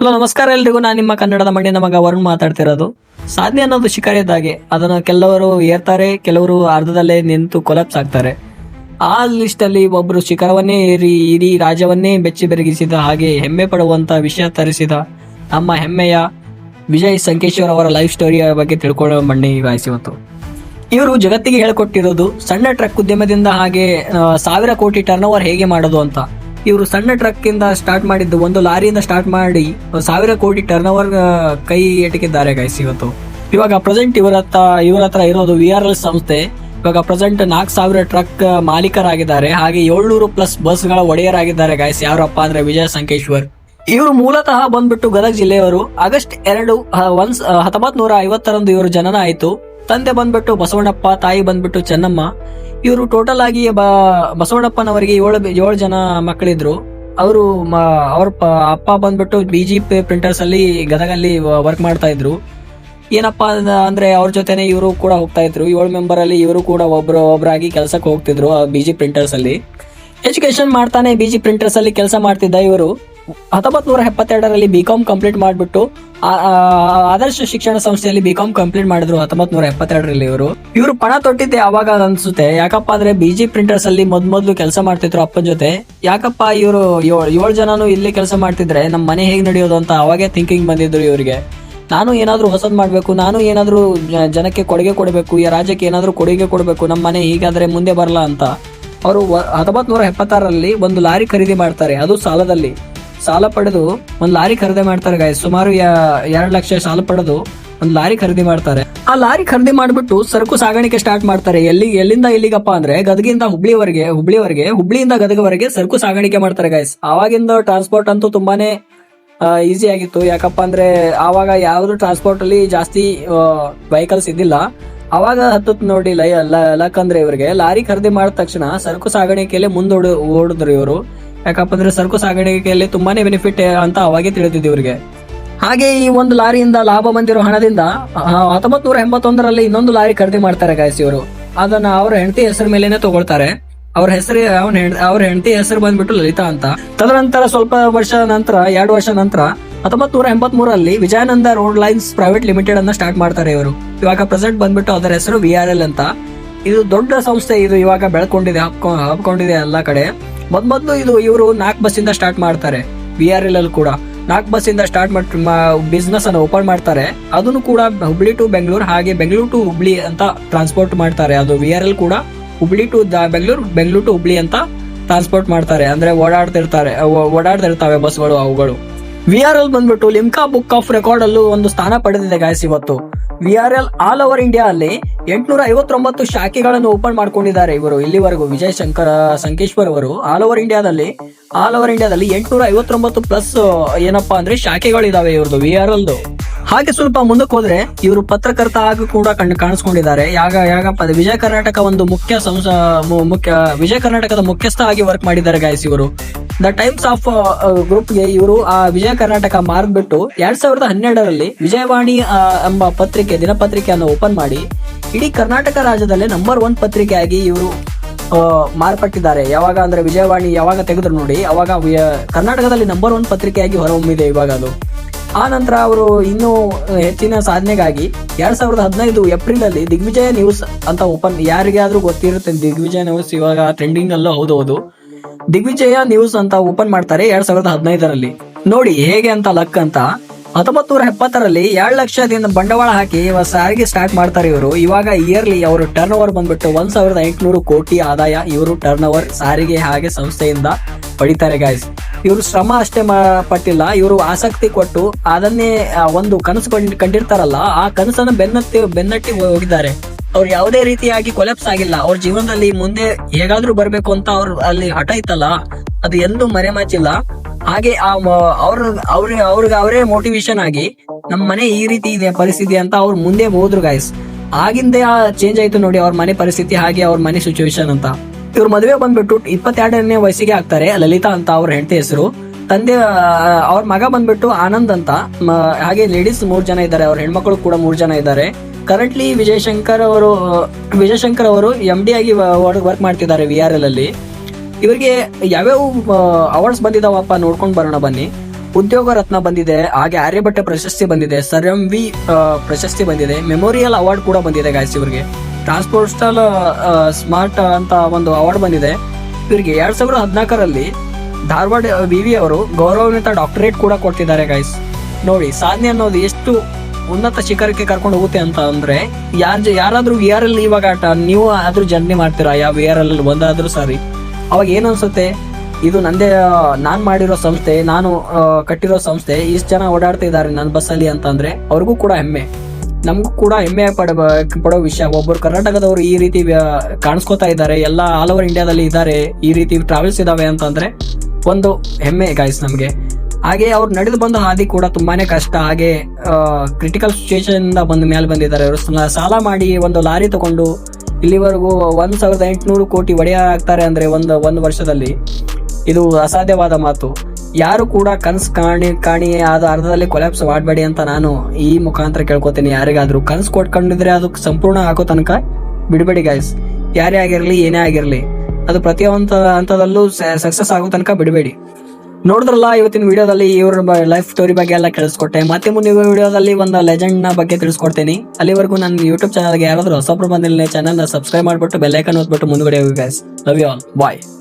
Hello, ನಮಸ್ಕಾರ ಎಲ್ರಿಗೂ. ನಾನು ನಿಮ್ಮ ಕನ್ನಡದ ಮಂಡಿ ಮಗ ವರುಣ್ ಮಾತಾಡ್ತಿರೋದು. ಸಾಧನೆ ಅನ್ನೋದು ಶಿಕಾರಿದ್ದಾಗೆ ಅದನ್ನು ಕೆಲವರು ಏರ್ತಾರೆ, ಕೆಲವರು ಅರ್ಧದಲ್ಲೇ ನಿಂತು ಕೊಲಾಪ್ಸ್ ಆಗ್ತಾರೆ. ಆ ಲಿಸ್ಟ್ ಅಲ್ಲಿ ಒಬ್ರು ಶಿಖರವನ್ನೇ ಏರಿ ಇಡೀ ರಾಜ್ಯವನ್ನೇ ಬೆಚ್ಚಿ ಬೆರಗಿಸಿದ ಹಾಗೆ ಹೆಮ್ಮೆ ಪಡುವಂತ ವಿಷಯ ತರಿಸಿದ ನಮ್ಮ ಹೆಮ್ಮೆಯ ವಿಜಯ್ ಸಂಕೇಶ್ವರ್ ಅವರ ಲೈಫ್ ಸ್ಟೋರಿಯ ಬಗ್ಗೆ ತಿಳ್ಕೊಳ್ಳೋ ವಾಯ್ಸ್ ಇವತ್ತು ಇವರು ಜಗತ್ತಿಗೆ ಹೇಳ್ಕೊಟ್ಟಿರೋದು ಸಣ್ಣ ಟ್ರಕ್ ಉದ್ಯಮದಿಂದ ಹಾಗೆ ಸಾವಿರ ಕೋಟಿ ಟರ್ನ್ ಓವರ್ ಹೇಗೆ ಮಾಡೋದು ಅಂತ. ಇವರು ಸಣ್ಣ ಟ್ರಕ್ ಇಂದ ಸ್ಟಾರ್ಟ್ ಮಾಡಿದ್ದು, ಒಂದು ಲಾರಿಯಿಂದ ಸ್ಟಾರ್ಟ್ ಮಾಡಿ ಸಾವಿರ ಕೋಟಿ ಟರ್ನ್ ಓವರ್ ಕೈ ಎಟಕಿದ್ದಾರೆ ಗೈಸ್ ಇವತ್ತು. ಇವಾಗ ಪ್ರೆಸೆಂಟ್ ಇವರ ಇವರ ಹತ್ರ ಇರೋದು ವಿ ಆರ್ ಎಲ್ ಸಂಸ್ಥೆ. ಇವಾಗ ಪ್ರೆಸೆಂಟ್ ನಾಲ್ಕು ಸಾವಿರ ಟ್ರಕ್ ಮಾಲೀಕರಾಗಿದ್ದಾರೆ. ಹಾಗೆ ಏಳ್ನೂರು ಪ್ಲಸ್ ಬಸ್ಗಳ ಒಡೆಯರಾಗಿದ್ದಾರೆ ಗಾಯ್ಸ್ ಯಾರಪ್ಪ ಅಂದ್ರೆ ವಿಜಯ ಸಂಕೇಶ್ವರ್ ಇವರು ಮೂಲತಃ ಬಂದ್ಬಿಟ್ಟು ಗದಗ ಜಿಲ್ಲೆಯವರು. ಆಗಸ್ಟ್ ಎರಡು ಒಂದ್ ಹತ್ತೊಂಬತ್ ನೂರ ಐವತ್ತರಂದು ಇವರು ಜನನ ಆಯಿತು. ತಂದೆ ಬಂದ್ಬಿಟ್ಟು ಬಸವಣ್ಣಪ್ಪ, ತಾಯಿ ಬಂದ್ಬಿಟ್ಟು ಚೆನ್ನಮ್ಮ. ಇವರು ಟೋಟಲ್ ಆಗಿ ಬ- ಬಸವಣ್ಣಪ್ಪನವರಿಗೆ ಏಳು ಏಳು ಜನ ಮಕ್ಕಳಿದ್ರು. ಅವರು ಅವ್ರ ಪ- ಅಪ್ಪ ಬಂದ್ಬಿಟ್ಟು ಬಿಜಿಪಿ ಪ್ರಿಂಟರ್ಸ್ ಅಲ್ಲಿ ಗದಗಲ್ಲಿ ವರ್ಕ್ ಮಾಡ್ತಾ ಇದ್ರು. ಏನಪ್ಪ ಅಂದ- ಅಂದ್ರೆ ಅವ್ರ ಜೊತೆನೆ ಇವರು ಕೂಡ ಹೋಗ್ತಾ ಇದ್ರು. ಏಳು ಮೆಂಬರ್ ಅಲ್ಲಿ ಇವರು ಕೂಡ ಒಬ್ರು, ಒಬ್ರಾಗಿ ಕೆಲಸಕ್ಕೆ ಹೋಗ್ತಿದ್ರು ಬಿಜಿ ಪ್ರಿಂಟರ್ಸ್ ಅಲ್ಲಿ. ಎಜುಕೇಶನ್ ಮಾಡ್ತಾನೆ ಬಿಜಿ ಪ್ರಿಂಟರ್ಸ್ ಅಲ್ಲಿ ಕೆಲಸ ಮಾಡ್ತಿದ್ದ ಇವರು. ಹತ್ತೊಂಬತ್ ನೂರ ಎಪ್ಪತ್ತೆರಡರಲ್ಲಿ ಬಿ ಕಾಮ್ ಕಂಪ್ಲೀಟ್ ಮಾಡಿಬಿಟ್ಟು ಆದರ್ಶ ಶಿಕ್ಷಣ ಸಂಸ್ಥೆಯಲ್ಲಿ ಬಿ ಕಾಮ್ ಕಂಪ್ಲೀಟ್ ಮಾಡಿದ್ರು ಹತ್ತೊಂಬತ್ ನೂರ ಎಪ್ಪತ್ತೆರಡರಲ್ಲಿ ಇವರು. ಇವರು ಪಣ ತೊಟ್ಟಿದ್ದೆ ಅವಾಗ ಅನ್ಸುತ್ತೆ. ಯಾಕಪ್ಪ ಅಂದ್ರೆ ಬಿಜಿ ಪ್ರಿಂಟರ್ಸ್ ಅಲ್ಲಿ ಮೊದ್ ಮೊದ್ಲು ಕೆಲಸ ಮಾಡ್ತಿದ್ರು ಅಪ್ಪನ ಜೊತೆ. ಯಾಕಪ್ಪ ಇವರು ಏಳು ಜನನು ಇಲ್ಲಿ ಕೆಲಸ ಮಾಡ್ತಿದ್ರೆ ನಮ್ಮ ಮನೆ ಹೇಗ್ ನಡೆಯೋದು ಅಂತ ಅವಾಗೆ ಥಿಂಕಿಂಗ್ ಬಂದಿದ್ರು ಇವರಿಗೆ. ನಾನು ಏನಾದ್ರೂ ಹೊಸದ್ ಮಾಡಬೇಕು, ನಾನು ಏನಾದ್ರೂ ಜನಕ್ಕೆ ಕೊಡುಗೆ ಕೊಡಬೇಕು, ಈ ರಾಜ್ಯಕ್ಕೆ ಏನಾದ್ರೂ ಕೊಡುಗೆ ಕೊಡಬೇಕು ನಮ್ಮ ಮನೆ ಹೀಗಾದ್ರೆ ಮುಂದೆ ಬರಲ್ಲ ಅಂತ. ಅವರು ಹತ್ತೊಂಬತ್ ನೂರ ಎಪ್ಪತ್ತಾರರಲ್ಲಿ ಒಂದು ಲಾರಿ ಖರೀದಿ ಮಾಡ್ತಾರೆ, ಅದು ಸಾಲದಲ್ಲಿ. ಸಾಲ ಪಡೆದು ಒಂದು ಲಾರಿ ಖರೀದಿ ಮಾಡ್ತಾರೆ ಗಾಯ್ಸ್ ಸುಮಾರು ಎರಡು ಲಕ್ಷ ಸಾಲ ಪಡೆದು ಒಂದು ಲಾರಿ ಖರೀದಿ ಮಾಡ್ತಾರೆ. ಆ ಲಾರಿ ಖರೀದಿ ಮಾಡ್ಬಿಟ್ಟು ಸರಕು ಸಾಗಾಣಿಕೆ ಸ್ಟಾರ್ಟ್ ಮಾಡ್ತಾರೆ. ಎಲ್ಲಿ ಎಲ್ಲಿಂದ ಎಲ್ಲಿಗಪ್ಪ ಅಂದ್ರೆ ಗದಗಿಂದ ಹುಬ್ಳಿವರೆಗೆ ಹುಬ್ಳಿವರೆಗೆ, ಹುಬ್ಳಿಯಿಂದ ಗದಗವರೆಗೆ ಸರಕು ಸಾಗಾಣಿಕೆ ಮಾಡ್ತಾರೆ ಗಾಯ್ಸ್ ಆವಾಗಿಂದ ಟ್ರಾನ್ಸ್ಪೋರ್ಟ್ ಅಂತೂ ತುಂಬಾನೇ ಈಸಿ ಆಗಿತ್ತು. ಯಾಕಪ್ಪ ಅಂದ್ರೆ ಆವಾಗ ಯಾವ್ದು ಟ್ರಾನ್ಸ್ಪೋರ್ಟ್ ಅಲ್ಲಿ ಜಾಸ್ತಿ ವೆಹಿಕಲ್ಸ್ ಇದ್ದಿಲ್ಲ. ಅವಾಗ ಹತ್ತತ್ ನೋಡಿ ಲೈ ಲಕ್ ಅಂದ್ರೆ ಇವರಿಗೆ. ಲಾರಿ ಖರೀದಿ ಮಾಡಿದ ತಕ್ಷಣ ಸರಕು ಸಾಗಾಣಿಕೆಯಲ್ಲಿ ಮುಂದೋಡು ಓಡಿದ್ರು ಇವರು. ಯಾಕಪ್ಪ ಅಂದ್ರೆ ಸರಕು ಸಾಗಾಣಿಕೆಯಲ್ಲಿ ತುಂಬಾನೇ ಬೆನಿಫಿಟ್ ಅಂತ ಅವಾಗೆ ತಿಳಿದಿದೆ ಇವರಿಗೆ. ಹಾಗೆ ಈ ಒಂದು ಲಾರಿಯಿಂದ ಲಾಭ ಬಂದಿರೋ ಹಣದಿಂದ ಹತ್ತೊಂಬತ್ ನೂರ ಎಂಬತ್ತೊಂದರಲ್ಲಿ ಇನ್ನೊಂದು ಲಾರಿ ಖರೀದಿ ಮಾಡ್ತಾರೆ ಗಾಯಸ್ ಇವರು. ಅದನ್ನ ಅವ್ರ ಹೆಂಡತಿ ಹೆಸರು ಮೇಲೇನೆ ತಗೊಳ್ತಾರೆ. ಅವ್ರ ಹೆಸರು, ಅವನ ಅವ್ರ ಹೆಂಡತಿ ಹೆಸರು ಬಂದ್ಬಿಟ್ಟು ಲಲಿತಾ ಅಂತ. ತದನಂತರ ಸ್ವಲ್ಪ ವರ್ಷ ನಂತರ, ಎರಡು ವರ್ಷ ನಂತರ ಹತ್ತೊಂಬತ್ ನೂರ ಎಂಬತ್ ಮೂರಲ್ಲಿ Vijayananda road lines private limited ಅನ್ನ ಸ್ಟಾರ್ಟ್ ಮಾಡ್ತಾರೆ ಇವರು. ಇವಾಗ ಪ್ರೆಸೆಂಟ್ ಬಂದ್ಬಿಟ್ಟು ಅದರ ಹೆಸರು ವಿ ಆರ್ ಎಲ್ ಅಂತ. ಇದು ದೊಡ್ಡ ಸಂಸ್ಥೆ, ಇದು ಇವಾಗ ಬೆಳ್ಕೊಂಡಿದೆ ಹಬ್ಕೊ ಹಬ್ಕೊಂಡಿದೆ ಎಲ್ಲಾ ಕಡೆ. ಮೊದ್ಮೊದ್ಲು ಇದು ಇವರು ನಾಲ್ಕು ಬಸ್ಸಿಂದ ಸ್ಟಾರ್ಟ್ ಮಾಡ್ತಾರೆ ವಿ ಆರ್ ಎಲ್ ಅಲ್ಲಿ ಕೂಡ. ನಾಲ್ಕು ಬಸ್ಸಿಂದ ಸ್ಟಾರ್ಟ್ ಮಾಡಿ ಬಿಸ್ನೆಸ್ ಅನ್ನು ಓಪನ್ ಮಾಡ್ತಾರೆ. ಅದನ್ನು ಕೂಡ ಹುಬ್ಳಿ ಟು ಬೆಂಗಳೂರು ಹಾಗೆ ಬೆಂಗಳೂರು ಟು ಹುಬ್ಳಿ ಅಂತ ಟ್ರಾನ್ಸ್ಪೋರ್ಟ್ ಮಾಡ್ತಾರೆ. ಅದು ವಿ ಆರ್ ಎಲ್ ಕೂಡ ಹುಬ್ಳಿ ಟು ಬೆಂಗಳೂರು ಬೆಂಗಳೂರು ಟು ಹುಬ್ಳಿ ಅಂತ ಟ್ರಾನ್ಸ್ಪೋರ್ಟ್ ಮಾಡ್ತಾರೆ. ಅಂದ್ರೆ ಓಡಾಡ್ತಿರ್ತಾರೆ ಓಡಾಡ್ತಿರ್ತವೆ ಓಡಾಡ್ತಿರ್ತಾವೆ ಬಸ್ಗಳು ಅವುಗಳು. ವಿ ಆರ್ ಎಲ್ ಬಂದ್ಬಿಟ್ಟು ಲಿಮ್ಕಾ ಬುಕ್ ಆಫ್ ರೆಕಾರ್ಡ್ ಅಲ್ಲೂ ಒಂದು ಸ್ಥಾನ ಪಡೆದಿದೆ ಗಾಯಸ್ ಇವತ್ತು. V R L all over India ಅಲ್ಲಿ ಎಂಟುನೂರ ಐವತ್ತೊಂಬತ್ತು ಶಾಖೆಗಳನ್ನು ಓಪನ್ ಮಾಡ್ಕೊಂಡಿದ್ದಾರೆ ಇವರು. ಇಲ್ಲಿವರೆಗೂ ವಿಜಯ್ ಶಂಕರ್, ಸಂಕೇಶ್ವರ್ ಅವರು ಆಲ್ ಓವರ್ ಇಂಡಿಯಾದಲ್ಲಿ ಆಲ್ ಓವರ್ ಇಂಡಿಯಾದಲ್ಲಿ ಎಂಟುನೂರ ಐವತ್ತೊಂಬತ್ತು ಪ್ಲಸ್ ಏನಪ್ಪಾ ಅಂದ್ರೆ ಶಾಖೆಗಳಿದಾವೆ ಇವ್ರದ್ದು ವಿ ಆರ್ ಎಲ್ದು ಹಾಗೆ ಸ್ವಲ್ಪ ಮುಂದಕ್ಕೆ ಹೋದ್ರೆ ಇವರು ಪತ್ರಕರ್ತ ಆಗ ಕೂಡ ಕಂಡು, ಕಾಣಿಸ್ಕೊಂಡಿದ್ದಾರೆ. ಯಾಗ ಯಾಗಪ್ಪ ವಿಜಯ ಕರ್ನಾಟಕ ಒಂದು ಮುಖ್ಯ ಸಂಸ ಮುಖ್ಯ, ವಿಜಯ ಕರ್ನಾಟಕದ ಮುಖ್ಯಸ್ಥ ಆಗಿ ವರ್ಕ್ ಮಾಡಿದ್ದಾರೆ ಗಾಯಸ್ ಇವರು. ದ ಟೈಮ್ಸ್ ಆಫ್ ಗ್ರೂಪ್ಗೆ ಇವರು, ಆ, ವಿಜಯ ಕರ್ನಾಟಕ ಮಾರ್ಬಿಟ್ಟು ಎರಡ್ ಸಾವಿರದ ಹನ್ನೆರಡರಲ್ಲಿ ವಿಜಯವಾಣಿ ಎಂಬ ಪತ್ರಿಕೆ, ದಿನಪತ್ರಿಕೆಯನ್ನು ಓಪನ್ ಮಾಡಿ, ಇಡೀ ಕರ್ನಾಟಕ ರಾಜ್ಯದಲ್ಲೇ ನಂಬರ್ ಒನ್ ಪತ್ರಿಕೆಯಾಗಿ ಇವರು ಮಾರ್ಪಟ್ಟಿದ್ದಾರೆ. ಯಾವಾಗ ಅಂದ್ರೆ ವಿಜಯವಾಣಿ ಯಾವಾಗ ತೆಗೆದ್ರು ನೋಡಿ, ಅವಾಗ ಕರ್ನಾಟಕದಲ್ಲಿ ನಂಬರ್ ಒನ್ ಪತ್ರಿಕೆಯಾಗಿ ಹೊರಹೊಮ್ಮಿದೆ ಇವಾಗ ಅದು. ಆ ನಂತರ ಅವರು ಇನ್ನೂ ಹೆಚ್ಚಿನ ಸಾಧನೆಗಾಗಿ ಎರಡ್ ಸಾವಿರದ ಹದಿನೈದು ಏಪ್ರಿಲ್ ಅಲ್ಲಿ ದಿಗ್ವಿಜಯ ನ್ಯೂಸ್ ಅಂತ ಓಪನ್, ಯಾರಿಗಾದ್ರೂ ಗೊತ್ತಿರುತ್ತೆ, ದಿಗ್ವಿಜಯ ನ್ಯೂಸ್ ಇವಾಗ ಟ್ರೆಂಡಿಂಗ್ ಅಲ್ಲೂ ಹೌದು. ದಿಗ್ವಿಜಯ ನ್ಯೂಸ್ ಅಂತ ಓಪನ್ ಮಾಡ್ತಾರೆ ಎರಡ್ ಸಾವಿರದ ಹದಿನೈದರಲ್ಲಿ. ನೋಡಿ ಹೇಗೆ ಅಂತ ಲಕ್ ಅಂತ. ಹತ್ತೊಂಬತ್ ನೂರ ಎಪ್ಪತ್ತರಲ್ಲಿ ಎರಡ್ ಲಕ್ಷದಿಂದ ಬಂಡವಾಳ ಹಾಕಿ ಸಾರಿಗೆ ಸ್ಟಾರ್ಟ್ ಮಾಡ್ತಾರೆ ಇವರು. ಇವಾಗ ಇಯರ್ಲಿ ಅವರು ಟರ್ನ್ ಓವರ್ ಬಂದ್ಬಿಟ್ಟು ಒಂದ್ ಸಾವಿರದ ಎಂಟುನೂರು ಕೋಟಿ ಆದಾಯ ಇವರು ಟರ್ನ್ ಓವರ್ ಸಾರಿಗೆ ಹಾಗೆ ಸಂಸ್ಥೆಯಿಂದ ಪಡಿತಾರೆ ಗಾಯ್ಸ್ ಇವರು ಶ್ರಮ ಅಷ್ಟೇ ಪಟ್ಟಿಲ್ಲ, ಇವರು ಆಸಕ್ತಿ ಕೊಟ್ಟು ಅದನ್ನೇ ಒಂದು ಕನಸು ಕಂಡ್- ಕಂಡಿರ್ತಾರಲ್ಲ, ಆ ಕನಸನ್ನು ಬೆನ್ನತ್ತಿ, ಬೆನ್ನಟ್ಟಿ ಹೋಗಿದ್ದಾರೆ. ಅವ್ರು ಯಾವುದೇ ರೀತಿಯಾಗಿ ಕೊಲೆಪ್ಸ್ ಆಗಿಲ್ಲ. ಅವ್ರ ಜೀವನದಲ್ಲಿ ಮುಂದೆ ಹೇಗಾದ್ರೂ ಬರ್ಬೇಕು ಅಂತ ಅವ್ರು ಅಲ್ಲಿ ಹಠ ಇತ್ತಲ್ಲ, ಅದು ಎಂದೂ ಮರೆಮಾಚಿಲ್ಲ. ಹಾಗೆ ಆ ಅವ್ರ ಅವ್ರ, ಅವ್ರಿಗೆ ಅವರೇ ಮೋಟಿವೇಶನ್ ಆಗಿ ನಮ್ಮ ಮನೆ ಈ ರೀತಿ ಇದೆ, ಪರಿಸ್ಥಿತಿ ಅಂತ ಅವ್ರು ಮುಂದೆ ಹೋದ್ರು ಗಾಯ್ಸ್ ಆ ಚೇಂಜ್ ಆಯ್ತು ನೋಡಿ ಅವ್ರ ಮನೆ ಪರಿಸ್ಥಿತಿ, ಹಾಗೆ ಅವ್ರ ಮನೆ ಸಿಚುವೇಶನ್ ಅಂತ. ಇವ್ರ ಮದುವೆ ಬಂದ್ಬಿಟ್ಟು ಇಪ್ಪತ್ತೆರಡನೇ ವಯಸ್ಸಿಗೆ ಆಗ್ತಾರೆ, ಲಲಿತಾ ಅಂತ ಅವ್ರ ಹೆಂಡತಿ ಹೆಸರು. ತಂದೆ ಅವ್ರ ಮಗ ಬಂದ್ಬಿಟ್ಟು ಆನಂದ್ ಅಂತ ಹಾಗೆ ಲೇಡೀಸ್ ಮೂರ್ ಜನ ಇದ್ದಾರೆ, ಅವ್ರ ಹೆಣ್ಮಕ್ಳು ಕೂಡ ಮೂರ್ ಜನ ಇದ್ದಾರೆ. ಕರೆಂಟ್ಲಿ ವಿಜಯ್ ಶಂಕರ್ ಅವರು ವಿಜಯ್ ಶಂಕರ್ ಅವರು ಎಂ ಡಿ ಆಗಿ ವರ್ಕ್ ಮಾಡ್ತಿದ್ದಾರೆ ವಿ ಆರ್ ಎಲ್ ಅಲ್ಲಿ. ಇವರಿಗೆ ಯಾವ್ಯಾವ ಅವಾರ್ಡ್ಸ್ ಬಂದಿದಾವಪ್ಪ ನೋಡ್ಕೊಂಡು ಬರೋಣ ಬನ್ನಿ. ಉದ್ಯೋಗ ರತ್ನ ಬಂದಿದೆ, ಹಾಗೆ ಆರ್ಯಭಟ್ಟ ಪ್ರಶಸ್ತಿ ಬಂದಿದೆ ಸರ್ ಎಂ ವಿ ಪ್ರಶಸ್ತಿ ಬಂದಿದೆ ಮೆಮೋರಿಯಲ್ ಅವಾರ್ಡ್ ಕೂಡ ಬಂದಿದೆ ಗಾಯ್ಸ್ ಇವರಿಗೆ. ಟ್ರಾನ್ಸ್ಪೋರ್ಟ್ ಟ್ರಾನ್ಸ್ಪೋರ್ಟಲ್ ಸ್ಮಾರ್ಟ್ ಅಂತ ಒಂದು ಅವಾರ್ಡ್ ಬಂದಿದೆ. ಇವರಿಗೆ ಎರಡ್ ಸಾವಿರದ ಹದಿನಾಲ್ಕರಲ್ಲಿ ಧಾರವಾಡ ವಿ ವಿ ಅವರು ಗೌರವಾನ್ವಿತ ಡಾಕ್ಟರೇಟ್ ಕೂಡ ಕೊಡ್ತಿದ್ದಾರೆ ಗಾಯ್ಸ್ ನೋಡಿ, ಸಾಧನೆ ಅನ್ನೋದು ಎಷ್ಟು ಉನ್ನತ ಶಿಖರಕ್ಕೆ ಕರ್ಕೊಂಡು ಹೋಗುತ್ತೆ ಅಂತ ಅಂದ್ರೆ, ಯಾರ ಯಾರಾದ್ರೂ ವಿ ಆರ್ ಎಲ್ ಇವಾಗ ನೀವು ಆದ್ರೂ ಜರ್ನಿ ಮಾಡ್ತೀರಾ? ಯಾವ ವಿ ಆರ್ ಎಲ್ ಒಂದಾದ್ರೂ ಸಾರಿ. ಅವಾಗ ಏನು ಅನ್ಸುತ್ತೆ? ಇದು ನಂದೇ, ನಾನು ಮಾಡಿರೋ ಸಂಸ್ಥೆ, ನಾನು ಕಟ್ಟಿರೋ ಸಂಸ್ಥೆ, ಇಷ್ಟು ಜನ ಓಡಾಡ್ತಾ ಇದ್ದಾರೆ ನನ್ನ ಬಸ್ಸಲ್ಲಿ ಅಂತ ಅಂದ್ರೆ, ಅವ್ರಿಗೂ ಕೂಡ ಹೆಮ್ಮೆ. ನಮಗೂ ಕೂಡ ಹೆಮ್ಮೆ ಪಡ, ಪಡೋ ವಿಷಯ, ಒಬ್ಬರು ಕರ್ನಾಟಕದವರು ಈ ರೀತಿ ಕಾಣಿಸ್ಕೊತಾ ಇದ್ದಾರೆ, ಎಲ್ಲ ಆಲ್ ಓವರ್ ಇಂಡಿಯಾದಲ್ಲಿ ಇದ್ದಾರೆ, ಈ ರೀತಿ ಟ್ರಾವೆಲ್ಸ್ ಇದಾವೆ ಅಂತಂದ್ರೆ ಒಂದು ಹೆಮ್ಮೆ ಗಾಯ್ಸ್ ನಮಗೆ. ಹಾಗೆ ಅವ್ರು ನಡೆದು ಬಂದ ಹಾದಿ ಕೂಡ ತುಂಬಾನೇ ಕಷ್ಟ. ಹಾಗೆ ಕ್ರಿಟಿಕಲ್ ಸಿಚುಯೇಷನ್ ಇಂದ ಬಂದ ಮೇಲೆ ಬಂದಿದ್ದಾರೆ ಅವರು ಸಾಲ ಮಾಡಿ ಒಂದು ಲಾರಿ ತಗೊಂಡು ಇಲ್ಲಿವರೆಗೂ ಒಂದ್ ಸಾವಿರದ ಎಂಟುನೂರು ಕೋಟಿ ಒಡೆಯ ಆಗ್ತಾರೆ ಅಂದ್ರೆ ಒಂದು ಒಂದು ವರ್ಷದಲ್ಲಿ ಇದು ಅಸಾಧ್ಯವಾದ ಮಾತು. ಯಾರು ಕೂಡ ಕನ್ಸ್ ಕಾಣಿ ಕಾಣಿ ಆದ ಅರ್ಧದಲ್ಲಿ ಕೊಲ್ಯಾಪ್ಸ್ ಮಾಡಬೇಡಿ ಅಂತ ನಾನು ಈ ಮುಖಾಂತರ ಕೇಳ್ಕೊತೀನಿ. ಯಾರಿಗಾದ್ರೂ ಕನ್ಸ್ ಕೊಟ್ಕೊಂಡಿದ್ರೆ ಅದು ಸಂಪೂರ್ಣ ಆಗೋ ತನಕ ಬಿಡಬೇಡಿ ಗಾಯ್ಸ್ ಯಾರೇ ಆಗಿರಲಿ, ಏನೇ ಆಗಿರಲಿ, ಅದು ಪ್ರತಿಯೊಂದು ಹಂತದಲ್ಲೂ ಸಕ್ಸಸ್ ಆಗೋ ತನಕ ಬಿಡಬೇಡಿ. ನೋಡಿದ್ರಲ್ಲ, ಇವತ್ತಿನ ವಿಡಿಯೋದಲ್ಲಿ ಇವ್ರ ಲೈಫ್ ಸ್ಟೋರಿ ಬಗ್ಗೆ ಎಲ್ಲ ಕೇಳಿಸ್ಕೊಟ್ಟೆ ಮತ್ತೆ ಮುಂದಿನ ವಿಡಿಯೋದಲ್ಲಿ ಒಂದು ಲೆಜೆಂಡ್ನ ಬಗ್ಗೆ ತಿಳಿಸ್ಕೊಡ್ತೀನಿ. ಅಲ್ಲಿವರೆಗೂ ನನ್ನ ಯೂಟ್ಯೂಬ್ ಚಾನಲ್ಗೆ ಯಾರಾದರೂ ಹೊಸಬ್ರು ಬಂದಿಲ್ಲ ಚಾನಲ್ ಸಬ್ಸ್ಕ್ರೈಬ್ ಮಾಡ್ಬಿಟ್ಟು ಬೆಲ್ಲೈಕನ್ ಓದ್ಬಿಟ್ಟು ಮುಂದ್ಗಡೆ ಹೋಗಿ guys love you all bye